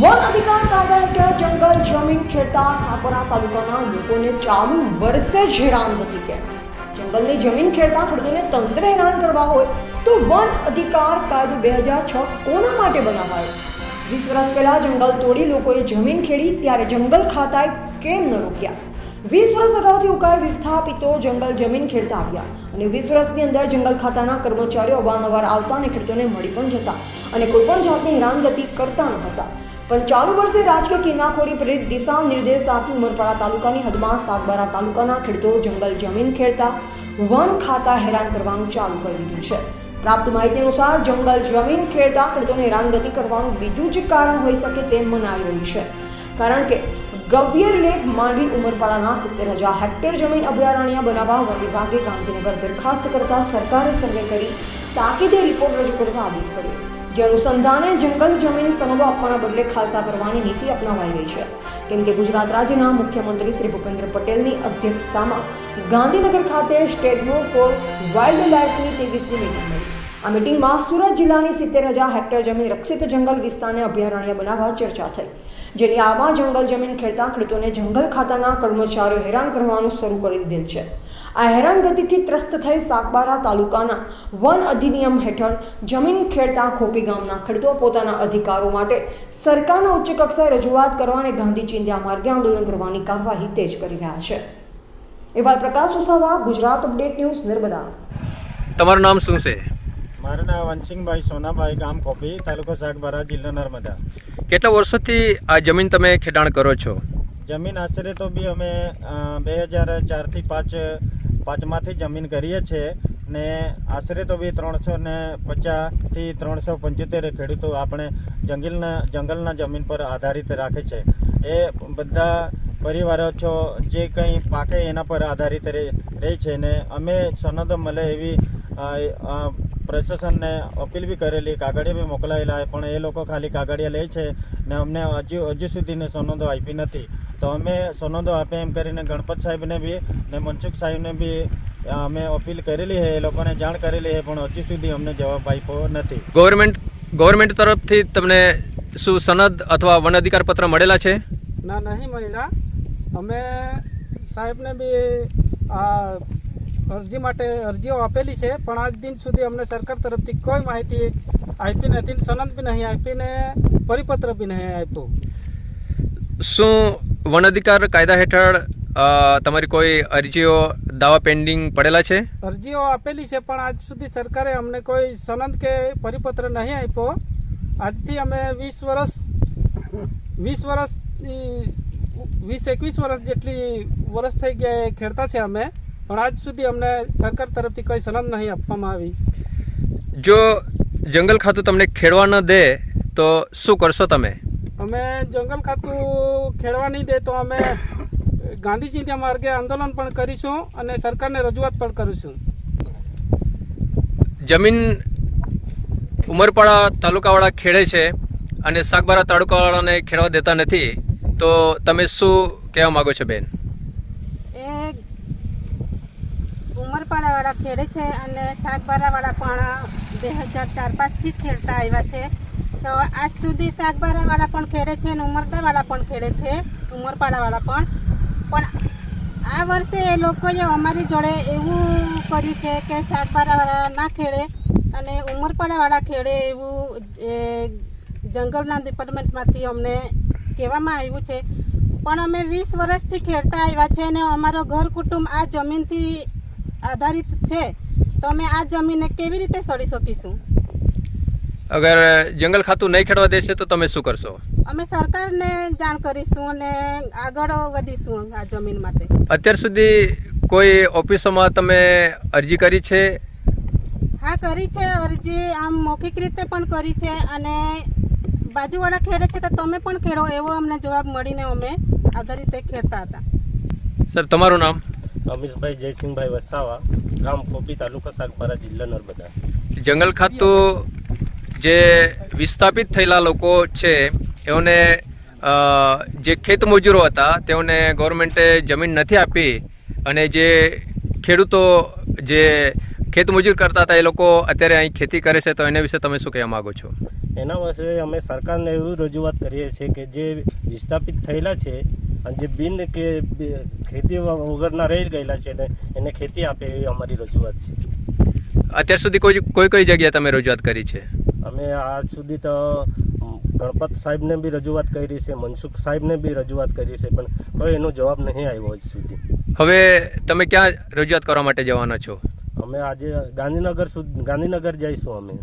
One અધિકાર કાયદા હેઠળ જંગલ જમીન ખેડતા સાપરા તાલુકાના લોકોને ચાલુ વર્ષે જ હેરાનગતિ કેમ જંગલની જમીન ખેડતા ખેડૂતોને તંત્ર હેરાન કરવા હોય તો વન અધિકાર કાયદો બે હજાર છ કોના માટે બનાવાયો? વીસ વર્ષ પહેલાં જંગલ તોડી લોકોએ જમીન ખેડી, ત્યારે જંગલ ખાતાએ કેમ ન રોક્યા? વીસ વર્ષ અગાઉથી ઉકાઈ વિસ્થાપિતો જંગલ જમીન ખેડતા આવ્યા અને વીસ વર્ષની અંદર જંગલ ખાતાના કર્મચારીઓ અવારનવાર આવતા અને ખેડૂતોને મળી પણ જતા અને કોઈ પણ જાતની હેરાનગતિ કરતા ન હતા. પણ ચાલુ વર્ષે રાજકીય કિનાખોરી પ્રેરિત દિશા નિર્દેશ આપી ઉમરપાડા તાલુકાની હદમાં સાગબારા તાલુકાના ખેડૂતો જંગલ જમીન ખેડતા વન ખાતા હેરાન કરવાનું ચાલુ કરી દીધું છે. પ્રાપ્ત માહિતી અનુસાર જંગલ જમીન ખેડતા ખેડૂતોને હેરાનગતિ કરવાનું બીજું જ કારણ હોઈ શકે તેમ મનાવી રહ્યું છે. કારણ કે ગવ્યર લેક માંડવી ઉમરપાડાના સિત્તેર હજાર હેક્ટર જમીન અભયારણ્ય બનાવવા વન વિભાગે ગાંધીનગર દરખાસ્ત કરતા સરકારે સર્વે કરી તાકીદે રિપોર્ટ રજૂ કરવા આદેશ કર્યો. જે અનુસંધાને જંગલ જમીન સનદો આપવાના બદલે ખાલસા કરવાની નીતિ અપનાવાઈ રહી છે. કેમ કે ગુજરાત રાજ્યના મુખ્યમંત્રી શ્રી ભૂપેન્દ્ર પટેલની અધ્યક્ષતામાં ગાંધીનગર ખાતે સ્ટેટ બોર્ડ ફોર વાઇલ્ડ લાઇફની ત્રેવીસમી મીટિંગ મળી આ મિટિંગમાં સુરત જિલ્લાની સિત્તેર હજાર હેક્ટર જમીન રક્ષિત જંગલ વિસ્તારને અભયારણ્ય બનાવવા ચર્ચા થઈ. જેની આવા જંગલ જમીન ખેડતા ખેડૂતોને જંગલ ખાતાના કર્મચારીઓ હેરાન કરવાનું શરૂ કરી દીધેલ છે. આ હેરાનગતિથી ત્રસ્ત થઈ સાગબારા તાલુકાના વન અધિનિયમ હેઠળ જમીન ખેડતા ખોપી ગામના ખેડૂતો પોતાના અધિકારો માટે સરકારના ઉચ્ચ કક્ષાએ રજૂઆત કરવા અને ગાંધી ચિંધ્યા માર્ગે આંદોલન કરવાની કાર્યવાહી તેજ કરી રહ્યા છે. એવા પ્રકાશ ઉસાવા ગુજરાત અપડેટ ન્યૂઝ નર્મદા. તમારું નામ શું છે? મારું નામ વંશિંગભાઈ સોનાભાઈ ગામ કોપી તાલુકો સાગબારા જિલ્લો નર્મદા. કેટલા વર્ષોથી આ જમીન તમે ખેડાણ કરો છો? જમીન આશરે તો બી અમે બે હજાર ચારથી પાંચ, પાંચમાંથી જમીન કરીએ છીએ ને આશરે તો બી ત્રણસો ને પચાસથી ત્રણસો પંચોતેર ખેડૂતો આપણે જંગલના જંગલના જમીન પર આધારિત રાખે છે. એ બધા પરિવારો છો, જે કંઈ પાકે એના પર આધારિત રહે છે ને અમે સનદ મળે એવી પ્રશાસનને અપીલ બી કરેલી કાગળિયા બી મોકલાયેલા પણ એ લોકો ખાલી કાગળિયા લે છે ને અમને હજુ હજુ સુધીને સનદો આપી નથી. તો અમે સનદો આપે એમ કરીને ગણપત સાહેબને બી ને મનસુખ સાહેબને બી અમે અપીલ કરેલી છે એ લોકોને જાણ કરેલી છે પણ હજુ સુધી અમને જવાબ આપ્યો નથી. ગવર્મેન્ટ ગવર્મેન્ટ તરફથી તમને શું સનદ અથવા વન અધિકાર પત્ર મળેલા છે? ના નહીં મળેલા અમે સાહેબને બી આ અરજી માટે અરજીઓ આપેલી છે પણ આજ દિન સુધી અમને સરકાર તરફથી કોઈ માહિતી આપી નથી સનદ બી નહીં આપી ને પરિપત્ર બી નહીં આપ્યું. શું વન અધિકાર કાયદા હેઠળ તમારી કોઈ અરજીઓ દાવા પેન્ડિંગ પડેલા છે? અરજીઓ આપેલી છે પણ આજ સુધી સરકારે અમને કોઈ સનદ કે પરિપત્ર નહીં આપ્યો. આજથી અમે વીસ વર્ષ વીસ વર્ષ વીસ એકવીસ વર્ષ જેટલી વર્ષ થઈ ગયા ખેડતા છે અમે. પણ આજ સુધી અમને સરકાર તરફથી કોઈ સનદ નહીં આપવામાં આવી. જો જંગલ ખાતું તમને ખેડવા ન દે તો શું કરશો તમે? અમે જંગલ ખાતું ખેડવા નહીં દે તો અમે ગાંધીજીના માર્ગે આંદોલન પણ કરીશું અને સરકારને રજૂઆત પણ કરીશું. જમીન ઉમરપાડા તાલુકાવાળા ખેડે છે અને સાગબારા તાલુકાવાળાને ખેડવા દેતા નથી તો તમે શું કહેવા માગો છો બેન? ઉમરપાડાવાળા ખેડે છે અને શાકભારાવાળા પણ બે હજાર ચાર પાંચથી જ ખેડતા આવ્યા છે. તો આજ સુધી શાકભારાવાળા પણ ખેડે છે અને ઉમરદાવાળા પણ ખેડે છે, ઉમરપાડાવાળા પણ. પણ આ વર્ષે એ લોકોએ અમારી જોડે એવું કર્યું છે કે શાકભારાવાળા ના ખેડે અને ઉમરપાડાવાળા ખેડે એવું જંગલના ડિપાર્ટમેન્ટમાંથી અમને કહેવામાં આવ્યું છે. પણ અમે વીસ વર્ષથી ખેડતા આવ્યા છે અને અમારો ઘર કુટુંબ આ જમીનથી આધારિત છે તો અમે આ જમીનને કેવી રીતે સડી શકીશું? અગર જંગલ ખાતું નહીં ખેડવા દેશે તો તમે શું કરશો? અમે સરકારને જાણ કરીશું અને આગળ વધીશું આ જમીન માટે. અત્યાર સુધી કોઈ ઓફિસોમાં તમે અરજી કરી છે? હા કરી છે અરજી આમ મૌખિક રીતે પણ કરી છે અને બાજુવાળા ખેડે છે તો તમે પણ ખેડો એવો અમને જવાબ મળીને અમે આધારિત ખેડતા હતા. સર તમારું નામ? અમીશભાઈ જયસિંહભાઈ વસાવા ગામ કોપી તાલુકો સાગબારા જિલ્લા નર્મદા. જંગલ ખાતું જે વિસ્થાપિત થયેલા લોકો છે એઓને જે ખેત મજૂરો હતા તેઓને ગવર્મેન્ટે જમીન નથી આપી અને જે ખેડૂતો જે ખેત મજૂર કરતા હતા એ લોકો અત્યારે અહીં ખેતી કરે છે તો એના વિશે તમે શું કહેવા માગો છો? એના વિશે અમે સરકારને એવું રજૂઆત કરીએ છીએ કે જે વિસ્થાપિત થયેલા છે અને જે બિન કે ખેતી વગરના રહી ગયેલા છે ને એને ખેતી આપે એવી અમારી રજૂઆત છે. અત્યાર સુધી કોઈ કોઈ કઈ જગ્યાએ તમે રજૂઆત કરી છે? અમે આજ સુધી તો ગણપત સાહેબને બી રજૂઆત કરી છે મનસુખ સાહેબને બી રજૂઆત કરી છે પણ કોઈ એનો જવાબ નહીં આવ્યો હજી સુધી. હવે તમે ક્યાં રજૂઆત કરવા માટે જવાના છો? અમે આજે ગાંધીનગર સુધી ગાંધીનગર જઈશું અમે.